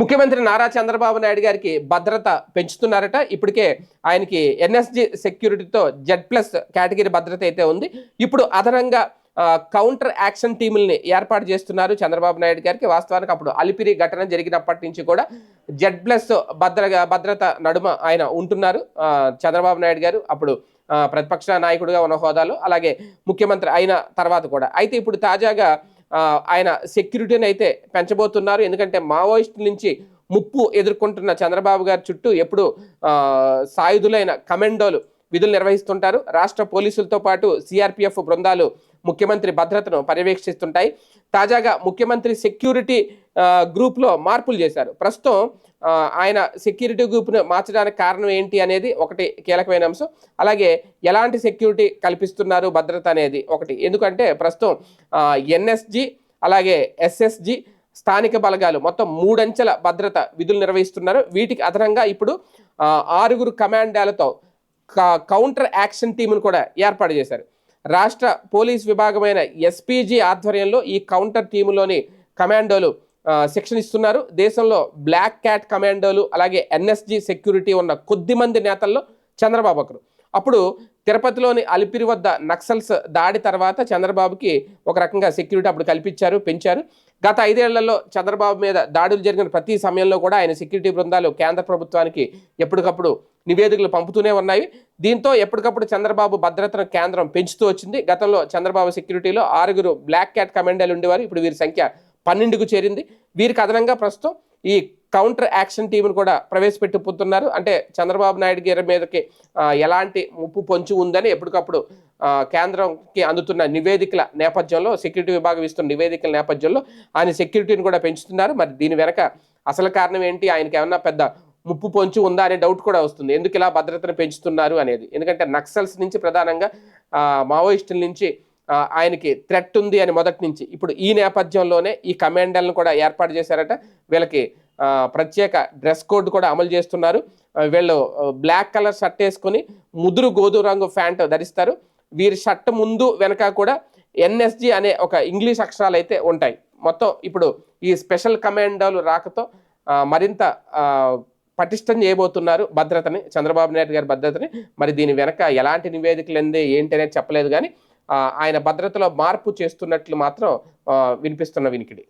ముఖ్యమంత్రి నారా చంద్రబాబు నాయుడు గారికి భద్రత పెంచుతున్నారట. ఇప్పటికే ఆయనకి ఎన్ఎస్జి సెక్యూరిటీతో జెడ్ ప్లస్ కేటగిరీ భద్రత అయితే ఉంది. ఇప్పుడు అదనంగా కౌంటర్ యాక్షన్ టీముల్ని ఏర్పాటు చేస్తున్నారు చంద్రబాబు నాయుడు గారికి. వాస్తవానికి అప్పుడు అలిపిరి ఘటన జరిగినప్పటి నుంచి కూడా జెడ్ ప్లస్ భద్ర భద్రత నడుమ ఆయన ఉంటున్నారు. చంద్రబాబు నాయుడు గారు అప్పుడు ప్రతిపక్ష నాయకుడిగా ఉన్న హోదాలో అలాగే ముఖ్యమంత్రి అయిన తర్వాత కూడా. అయితే ఇప్పుడు తాజాగా ఆయన సెక్యూరిటీని అయితే పెంచబోతున్నారు. ఎందుకంటే మావోయిస్టుల నుంచి ముప్పు ఎదుర్కొంటున్న చంద్రబాబు గారి చుట్టూ ఎప్పుడు సాయుధులైన కమెండోలు విధులు నిర్వహిస్తుంటారు. రాష్ట్ర పోలీసులతో పాటు సిఆర్పిఎఫ్ బృందాలు ముఖ్యమంత్రి భద్రతను పర్యవేక్షిస్తుంటాయి. తాజాగా ముఖ్యమంత్రి సెక్యూరిటీ గ్రూప్లో మార్పులు చేశారు. ప్రస్తుతం ఆయన సెక్యూరిటీ గ్రూప్ను మార్చడానికి కారణం ఏంటి అనేది ఒకటి కీలకమైన అంశం. అలాగే ఎలాంటి సెక్యూరిటీ కల్పిస్తున్నారు భద్రత అనేది ఒకటి. ఎందుకంటే ప్రస్తుతం ఎన్ఎస్జి అలాగే ఎస్ఎస్జి స్థానిక బలగాలు మొత్తం మూడంచెల భద్రత విధులు నిర్వహిస్తున్నారు. వీటికి అదనంగా ఇప్పుడు ఆరుగురు కమాండాలతో కౌంటర్ యాక్షన్ టీమును కూడా ఏర్పాటు చేశారు. రాష్ట్ర పోలీస్ విభాగమైన ఎస్పీజీ ఆధ్వర్యంలో ఈ కౌంటర్ టీములోని కమాండోలు శిక్షణ ఇస్తున్నారు. దేశంలో బ్లాక్ క్యాట్ కమాండోలు అలాగే ఎన్ఎస్జి సెక్యూరిటీ ఉన్న కొద్ది మంది నేతల్లో చంద్రబాబు ఒకరు. అప్పుడు తిరుపతిలోని అలిపిరి వద్ద నక్సల్స్ దాడి తర్వాత చంద్రబాబుకి ఒక రకంగా సెక్యూరిటీ అప్పుడు కల్పించారు పెంచారు. గత ఐదేళ్ళలో చంద్రబాబు మీద దాడులు జరిగిన ప్రతి సమయంలో కూడా ఆయన సెక్యూరిటీ బృందాలు కేంద్ర ప్రభుత్వానికి ఎప్పటికప్పుడు నివేదికలు పంపుతూనే ఉన్నాయి. దీంతో ఎప్పటికప్పుడు చంద్రబాబు భద్రతను కేంద్రం పెంచుతూ వచ్చింది. గతంలో చంద్రబాబు సెక్యూరిటీలో ఆరుగురు బ్లాక్ క్యాట్ కమాండర్లు ఉండేవారు. ఇప్పుడు వీరి సంఖ్య పన్నెండుకు చేరింది. వీరికి అదనంగా ప్రస్తుతం ఈ కౌంటర్ యాక్షన్ టీంను కూడా ప్రవేశపెట్టిపోతున్నారు. అంటే చంద్రబాబు నాయుడు గారి మీదకి ఎలాంటి ముప్పు పొంచి ఉందని ఎప్పటికప్పుడు కేంద్రంకి అందుతున్న నివేదికల నేపథ్యంలో సెక్యూరిటీ విభాగం ఇస్తున్న నివేదికల నేపథ్యంలో ఆయన సెక్యూరిటీని కూడా పెంచుతున్నారు. మరి దీని వెనక అసలు కారణం ఏంటి? ఆయనకి ఏమన్నా పెద్ద ముప్పు పొంచి ఉందా అనే డౌట్ కూడా వస్తుంది. ఎందుకు ఇలా భద్రతను పెంచుతున్నారు అనేది. ఎందుకంటే నక్సల్స్ నుంచి ప్రధానంగా మావోయిస్టుల నుంచి ఆయనకి థ్రెట్ ఉంది అని మొదటి నుంచి. ఇప్పుడు ఈ నేపథ్యంలోనే ఈ కమాండర్లను కూడా ఏర్పాటు చేశారట. వీళ్ళకి ప్రత్యేక డ్రెస్ కోడ్ కూడా అమలు చేస్తున్నారు. వీళ్ళు బ్లాక్ కలర్ షర్ట్ వేసుకొని ముదురు గోధుమ రంగు ప్యాంట్ ధరిస్తారు. వీరి షర్ట్ ముందు వెనక కూడా ఎన్ఎస్జి అనే ఒక ఇంగ్లీష్ అక్షరాలు అయితే ఉంటాయి. మొత్తం ఇప్పుడు ఈ స్పెషల్ కమాండోలు రాకతో మరింత పటిష్టం చేయబోతున్నారు భద్రతని చంద్రబాబు నాయుడు గారి భద్రతని. మరి దీని వెనక ఎలాంటి నివేదికలు ఏంది ఏంటి అనేది చెప్పలేదు కానీ ఆయన భద్రతలో మార్పు చేస్తున్నట్లు మాత్రం వినిపిస్తున్న వినికిడి.